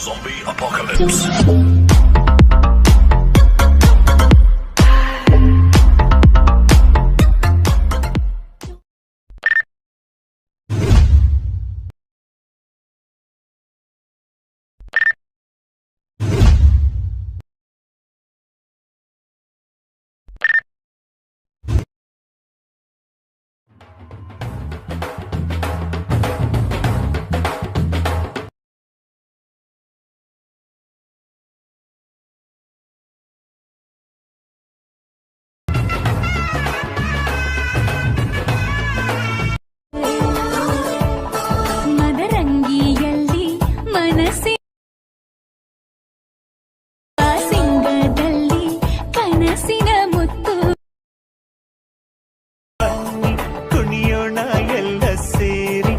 Zombie apocalypse. ಕುಣಿಯೋಣ ಎಲ್ಲ ಸೇರಿ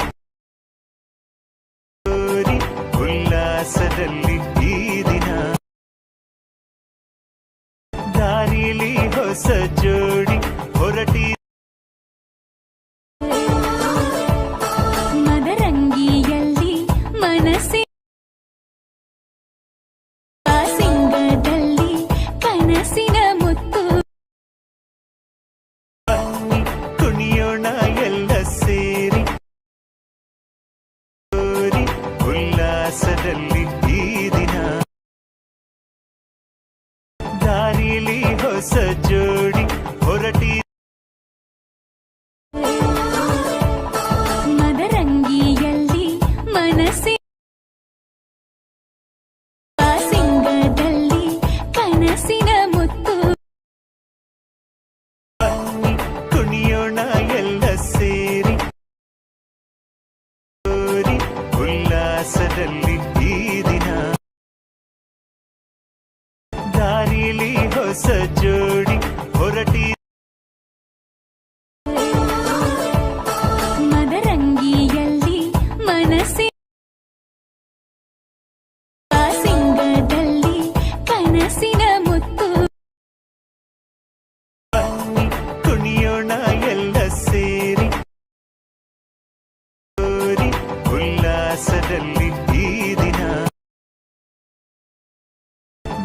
ಉಲ್ಲಾಸದಲ್ಲಿ ಈ ದಿನ. ದಾರಿಲಿ ಹೊಸ ಜೋಡಿ ಹೊರಟಿ ಮದರಂಗಿಯಲ್ಲಿ ಮನಸ್ಸೆ ಉಲ್ಲಾಸದಲ್ಲಿ ಈ ದಿನ ದಾರಿಲಿ ಹೊಸ ಜೋಡಿ ಹೊರಟಿ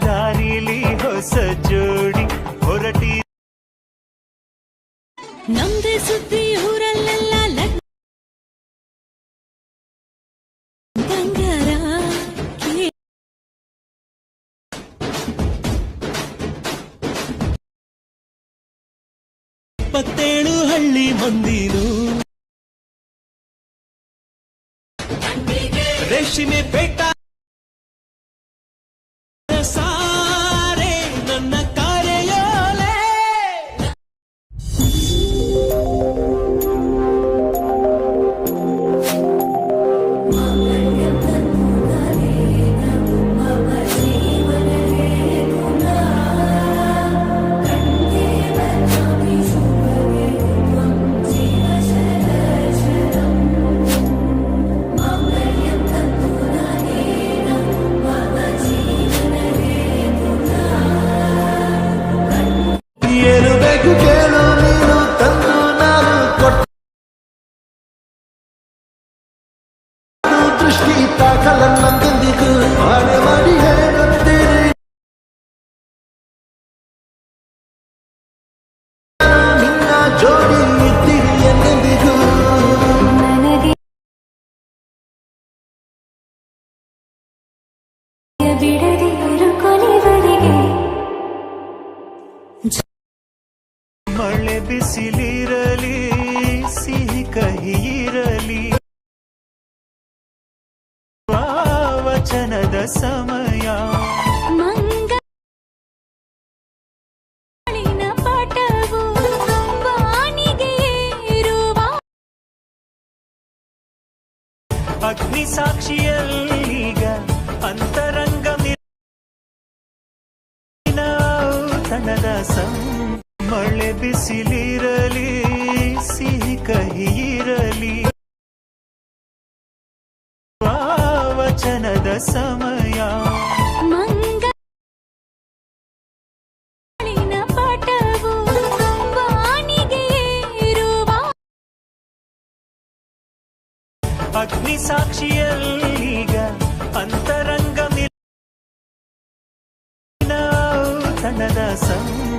ದಾರಿಲಿ ಹೊಸ ಜೋಡಿ ಹೊರಟಿ ನಮ್ದೇ ಸುದ್ದಿ ಊರಲ್ಲೆಲ್ಲ ಲಗ್- ಬಂಗಾರ ಕೇ- ಇಪ್ಪತ್ತೇಳು ಹಳ್ಳಿ ಮಂದಿನು ರೇಷ್ಮೆ ಪೇಟ ಬಿಸಿಲಿರಲಿ ಸಿಹಿ ಕಹಿ ಇರಲಿ ವಚನದ ಸಮಯ ಅಗ್ನಿ ಸಾಕ್ಷಿಯಲ್ಲೀಗ ಅಂತರಂಗ ತನದ ಸಂ ಮಳೆ ಬಿಸಿಲಿರಲಿ ಸಿಹಿ ಕಹಿ ಇರಲಿ ವಚನದ ಸಮಯ ಅಗ್ನಿ ಸಾಕ್ಷಿಯಲ್ಲೀಗ ಅಂತರಂಗ ತನದ ಸಂ